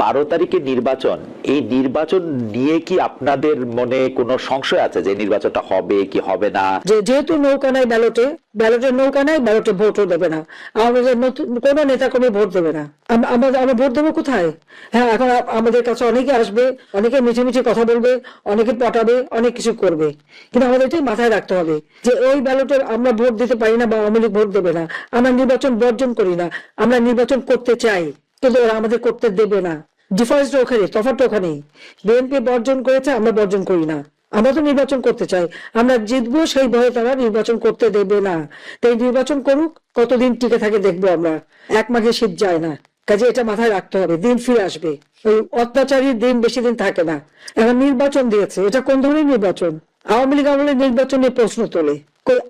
বারো তারিখে নির্বাচন, এই নির্বাচন নিয়ে কি আপনাদের মনে কোনো সংশয় আছে যে নির্বাচনটা হবে কি হবে না? যেহেতু নৌকা নাই ব্যালটে ব্যালটের নৌকা নাই ব্যালটে ভোটও দেবে না। আমাদের কোনো নেতা কর্মী ভোট দেবে না। আম- আমরা আমরা ভোট দেবো কোথায়? হ্যাঁ এখন আমাদের কাছে অনেকে আসবে, অনেকে মিছে মিছে কথা বলবে, অনেকে পটাবে, অনেক কিছু করবে। কিন্তু আমাদের এটাই মাথায় রাখতে হবে যে ওই ব্যালটে আমরা ভোট দিতে পারি না বা আওয়ামী লীগ ভোট দেবে না। আমরা নির্বাচন বর্জন করি না। আমরা নির্বাচন করতে চাই, কিন্তু ওরা আমাদের করতে দেবে না। ডিফারেন্সটা ওখানে তফাৎটা ওখানেই। বিএনপি বর্জন করেছে, আমরা বর্জন করি না। আমরা তো নির্বাচন করতে চাই। আমরা জিতবো, সেই ভয়ে তারা নির্বাচন করতে দেবে না। তাই নির্বাচন করুক, কতদিন টিকে থাকে দেখব আমরা। এক মাঘে শীত যায় না। কাজে এটা মাথায় রাখতে হবে, দিন ফিরে আসবে। ওই অত্যাচারীর দিন বেশি দিন থাকে না। এখন নির্বাচন দিয়েছে, এটা কোন ধরনের নির্বাচন? আওয়ামী লীগ আমলে নির্বাচন নিয়ে প্রশ্ন তোলে।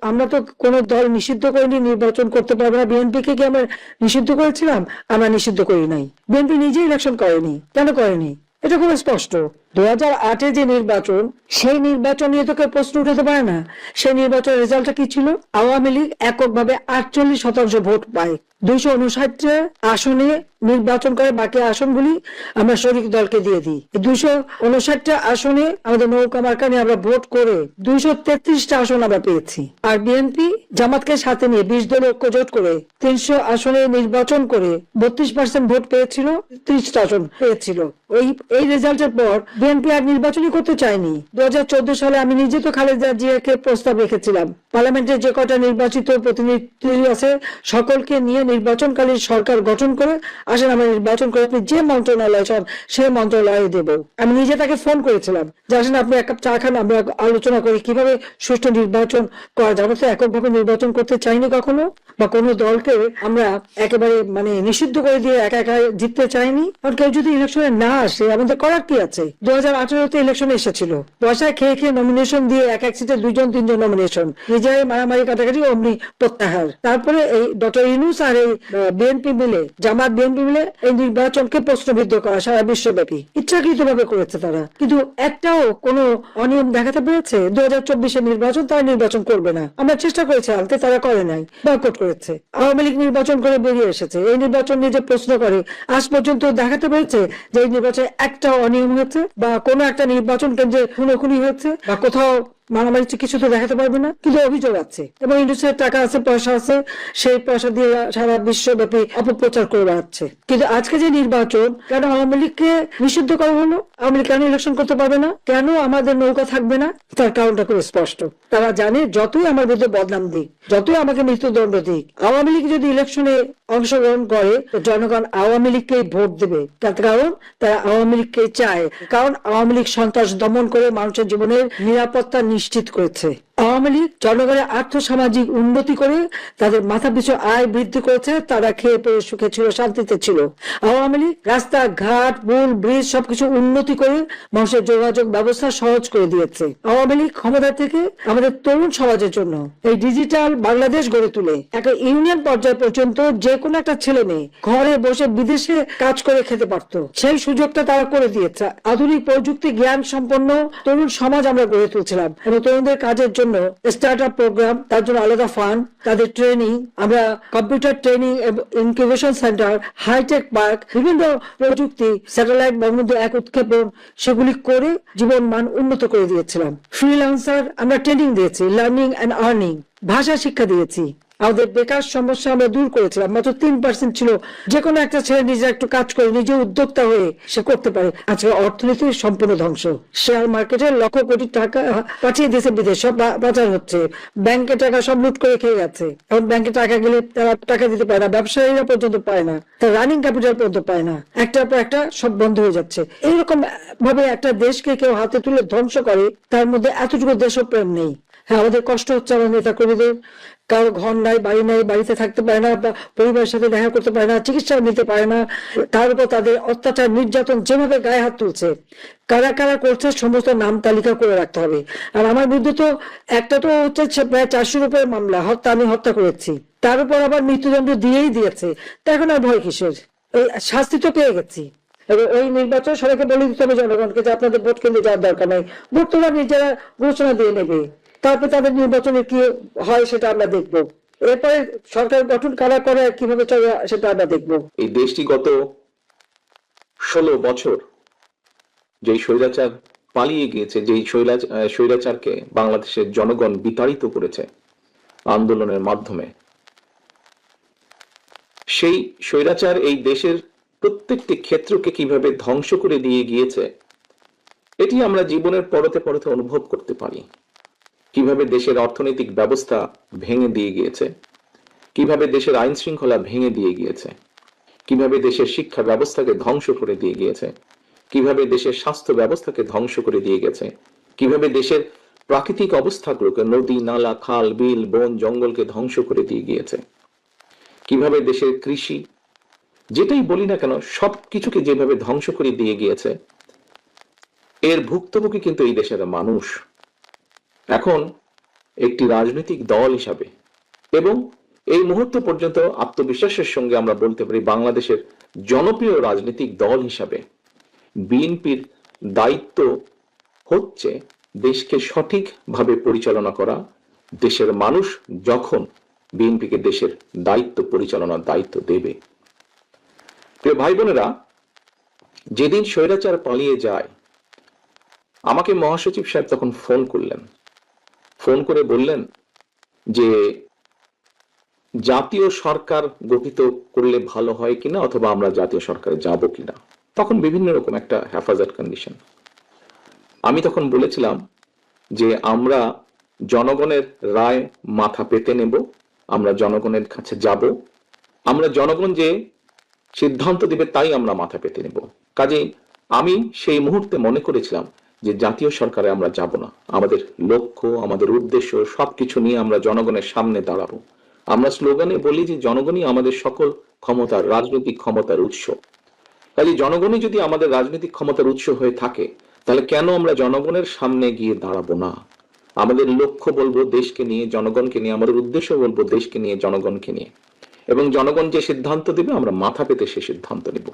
আমরা তো কোন দল নিষিদ্ধ করিনি, নির্বাচন করতে পারবে না। বিএনপি কে কি আমরা নিষিদ্ধ করেছিলাম? আমরা নিষিদ্ধ করি নাই। বিএনপি নিজেই ইলেকশন করেনি। কেন করেনি? এটা খুব স্পষ্ট। দু হাজার আটে যে নির্বাচন, সেই নির্বাচন নিয়ে তো কেউ প্রশ্ন উঠাতে পারে না। সেই নির্বাচনের রেজাল্টটা কি ছিল? আওয়ামী লীগ এককভাবে আটচল্লিশ শতাংশ ভোট পায়। দুইশো উনষাটটা আসনে নির্বাচন করে বাকি আসনগুলি আমরা শরিক দলকে দিয়ে দিই। দুইশো উনষাটটা আসনে আমাদের নৌকা মার্কা নিয়ে আমরা ভোট করে দুইশো তেত্রিশটা আসন আমরা পেয়েছি। আর বিএনপি জামাতকে সাথে নিয়ে বিশ দল ঐক্য জোট করে তিনশো আসনে নির্বাচন করে বত্রিশ পার্সেন্ট ভোট পেয়েছিল, ত্রিশটা আসন পেয়েছিল। ওই এই রেজাল্টের পর বিএনপি আর নির্বাচনই করতে চায়নি। দু হাজার চোদ্দ সালে আমি নিজে তো খালেদা জিয়াকে প্রস্তাব রেখেছিলাম। পার্লামেন্টের যে কটা নির্বাচিত প্রতিনিধি আছে, সকলকে নিয়ে নির্বাচনকালীন সরকার গঠন করে আসেন আমরা নির্বাচন করে। আপনি যে মন্ত্রণালয় চান সে মন্ত্রণালয়ে দেব। আমি নিজে তাকে ফোন করেছিলাম যে, আসেন, আপনি এক কাপ চা খান, আমরা আলোচনা করি কীভাবে সুষ্ঠু নির্বাচন করা যাবে তো এককভাবে নির্বাচন করতে চাইনি কখনো, বা কোনো দলকে আমরা একেবারে মানে নিষিদ্ধ করে দিয়ে একা একা জিততে চাইনি। আর কেউ যদি ইলেকশনে না আসে আমাদের করার কি আছে? দু হাজার আঠারোতে ইলেকশন এসেছিল। পয়সায় খেয়ে খেয়ে নমিনেশন দিয়ে এক এক সিটে দুইজন, তিনজন নমিনেশন নিজের মারামারি কাটাকাটি অমনি প্রত্যাহার। তারপরে এই ডক্টর ইনুস আর এই বিএনপি মিলে, জামাত বিএনপি মিলে এই নির্বাচনকে প্রশ্নবিদ্ধ করা সারা বিশ্বব্যাপী। ইচ্ছাকৃত ভাবে করেছে তারা। কিন্তু একটাও কোনো অনিয়ম দেখাতে পেরেছে? দু হাজার চব্বিশের নির্বাচন তারা নির্বাচন করবে না। আমরা চেষ্টা করেছি আনতে তারা করে নাই। বয়কট করেছে। আওয়ামী লীগ নির্বাচন করে বেরিয়ে এসেছে। এই নির্বাচন নিয়ে যে প্রশ্ন করে, আজ পর্যন্ত দেখাতে পেরেছে যে এই নির্বাচনে একটা অনিয়ম হয়েছে বা কোনো একটা নির্বাচন কেন্দ্রে খুনোখুনি হয়েছে বা কোথাও মারামারি কিছু তো দেখাতে পারবে না, কিন্তু অভিযোগ আছে। এবং ইন্ডাস্ট্রির টাকা আছে, পয়সা আছে, সেই পয়সা দিয়ে সারা বিশ্বব্যাপী অপপ্রচার করে বেড়াচ্ছে। কিন্তু আজকে যে নির্বাচন, কেন আওয়ামী লীগকে নিষিদ্ধ করা হলো? আওয়ামী লীগ কেন ইলেকশন করতে পারবে না? কেন আমাদের নৌকা থাকবে না? তার কারণটা খুব স্পষ্ট। তারা জানে যতই আমার বিরুদ্ধে বদনাম দিক, যতই আমাকে মৃত্যুদণ্ড দিক, আওয়ামী লীগ যদি ইলেকশনে অংশগ্রহণ করে জনগণ আওয়ামী লীগকে ভোট দেবে। তার কারণ, তারা আওয়ামী লীগকে চায়। কারণ আওয়ামী লীগ সন্ত্রাস দমন করে মানুষের জীবনের নিরাপত্তা নিশ্চিত করেছে। আওয়ামী লীগ জনগণের আর্থ সামাজিক উন্নতি করে তাদের মাথা পিছু আয় বৃদ্ধি করেছে, তারা খেয়ে পেয়ে সুখে ছিল, শান্তিতে ছিল। আওয়ামী লীগ রাস্তা ঘাট পুল, ব্রিজ সবকিছু উন্নতি করে মানুষের যোগাযোগ ব্যবস্থা সহজ করে দিয়েছে। আওয়ামী লীগ ক্ষমতা থেকে আমাদের তরুণ সমাজের জন্য এই ডিজিটাল বাংলাদেশ গড়ে তুলে। একটা ইউনিয়ন পর্যায় পর্যন্ত যে কোনো একটা ছেলে মেয়ে ঘরে বসে বিদেশে কাজ করে খেতে পারতো। সেই সুযোগটা তারা করে দিয়েছে। আধুনিক প্রযুক্তি, জ্ঞান সম্পন্ন তরুণ সমাজ আমরা গড়ে তুলছিলাম এবং তরুণদের কাজের জন্য স্টার্ট আপ প্রোগ্রাম তার জন্য আলাদা ফান্ড তাদের ট্রেনিং আমরা computer training incubation centre hi-tech park বিভিন্ন প্রযুক্তি স্যাটেলাইট বঙ্গবন্ধু এক উৎক্ষেপণ, সেগুলি করে জীবন মান উন্নত করে দিয়েছিলাম। ফ্রিল্যান্সার আমরা ট্রেনিং দিয়েছি লার্নিং অ্যান্ড আর্নিং ভাষা শিক্ষা দিয়েছি। আমাদের বেকার সমস্যা আমরা দূর করেছিলাম। মাত্র তিন পার্সেন্ট ছিল। যে কোনো একটা ছেলে নিজে একটু কাজ করে, নিজে উদ্যোক্তা হয়ে সে করতে পারে। আজকে অর্থনীতির সম্পূর্ণ ধ্বংস। শেয়ার মার্কেটে লক্ষ কোটি টাকা পাঠিয়ে দিয়েছে বিদেশ সব বা- পাচার হচ্ছে। ব্যাংকে টাকা সব লুট করে খেয়ে গেছে এখন ব্যাংকে টাকা গেলে তারা টাকা দিতে পারে না, ব্যবসায়ীরা পর্যন্ত পায় না তার রানিং ক্যাপিটাল পর্যন্ত পায় না। একটার পর একটা সব বন্ধ হয়ে যাচ্ছে। এইরকম ভাবে একটা দেশকে কেউ হাতে তুলে ধ্বংস করে, তার মধ্যে এতটুকু দেশপ্রেম নেই। হ্যাঁ আমাদের কষ্ট হচ্ছে, আমার নেতা কর্মীদের, কারও ঘর নাই, বাড়ি নাই, বাড়িতে থাকতে পারে না, বা পরিবারের সাথে দেখা করতে পারে না, চিকিৎসা নিতে পারে না, তার উপর তাদের অত্যাচার, নির্যাতন যেভাবে গায়ে হাত তুলছে, কারা কারা করছে, সমস্ত নাম তালিকা করে রাখতে হবে। আর আমার বিরুদ্ধে তো একটা তো হচ্ছে প্রায় চারশোর উপরে মামলা, হত্যা, আমি হত্যা করেছি। তার উপর আবার মৃত্যুদণ্ড দিয়েই দিয়েছে। তা এখন আর ভয় কিসের? এই শাস্তি তো পেয়ে গেছি। ওই নির্বাচন সবাইকে বলে দিতে হবে জনগণকে যে আপনাদের ভোট কেন্দ্রে যাওয়ার দরকার নাই। ভোট তোমরা নিজেরা ঘোষণা দিয়ে নেবে। তারপর তাদের নির্বাচনে কি হয় সেটা আমরা দেখব। এরপরে সরকার গঠন কারা করে কীভাবে চলে সেটা আমরা দেখব। এই দেশটি গত ষোলো বছর যেই স্বৈরাচার পালিয়ে গিয়েছে, যেই স্বৈরাচ- স্বৈরাচারকে বাংলাদেশের জনগণ বিতাড়িত করেছে আন্দোলনের মাধ্যমে, সেই স্বৈরাচার এই দেশের প্রত্যেকটি ক্ষেত্রকে কীভাবে ধ্বংস করে দিয়ে গিয়েছে, এটি আমরা জীবনের পরতে পরতে অনুভব করতে পারি। কীভাবে দেশের অর্থনৈতিক ব্যবস্থা ভেঙে দিয়ে গিয়েছে? কীভাবে দেশের আইন শৃঙ্খলা ভেঙে দিয়ে গিয়েছে? কীভাবে দেশের শিক্ষা ব্যবস্থাকে ধ্বংস করে দিয়ে গিয়েছে? কীভাবে দেশের স্বাস্থ্য ব্যবস্থাকে ধ্বংস করে দিয়ে গেছে? কীভাবে দেশের প্রাকৃতিক অবস্থাগুলোকে নদী, নালা, খাল, বিল, বন, জঙ্গলকে ধ্বংস করে দিয়ে গিয়েছে? কীভাবে দেশের কৃষি, যেটাই বলি না কেন, সব কিছুকে যেভাবে ধ্বংস করে দিয়ে গিয়েছে, এর ভুক্তভোগী কিন্তু এই দেশের মানুষ। এখন একটি রাজনৈতিক দল হিসাবে এবং এই মুহূর্ত পর্যন্ত আত্মবিশ্বাসের সঙ্গে আমরা বলতে পারি বাংলাদেশের জনপ্রিয় রাজনৈতিক দল হিসাবে বিএনপির দায়িত্ব হচ্ছে দেশকে সঠিকভাবে পরিচালনা করা। দেশের মানুষ যখন বিএনপিকে দেশের দায়িত্ব পরিচালনার দায়িত্ব দেবে। প্রিয় ভাই বোনেরা যেদিন স্বৈরাচার পালিয়ে যায়, আমাকে মহাসচিব সাহেব তখন ফোন করলেন। ফোন করে বললেন যে, জাতীয় সরকার গঠিত করলে ভালো হয় কিনা অথবা আমরা জাতীয় সরকারে যাব কিনা? তখন বিভিন্ন রকম একটা হেফাজত কন্ডিশন আমি তখন বলেছিলাম যে, আমরা জনগণের রায় মাথা পেতে নেব, আমরা জনগণের কাছে যাব। আমরা জনগণ যে সিদ্ধান্ত দিবে তাই আমরা মাথা পেতে নেব। কাজেই আমি সেই মুহূর্তে মনে করেছিলাম যে জাতীয় সরকারে আমরা যাব না। আমাদের লক্ষ্য, আমাদের উদ্দেশ্য সবকিছু নিয়ে আমরা জনগণের সামনে দাঁড়াবো। আমরা স্লোগানে বলি যে জনগণই আমাদের সকল ক্ষমতার রাজনৈতিক ক্ষমতার উৎস। কাজে জনগণই যদি আমাদের রাজনৈতিক ক্ষমতার উৎস হয়ে থাকে, তাহলে কেন আমরা জনগণের সামনে গিয়ে দাঁড়াবো না? আমাদের লক্ষ্য বলব দেশকে নিয়ে, জনগণকে নিয়ে, আমাদের উদ্দেশ্য বলব দেশকে নিয়ে, জনগণকে নিয়ে। এবং জনগণ যে সিদ্ধান্ত দিবে, আমরা মাথা পেতে সে সিদ্ধান্ত নিব।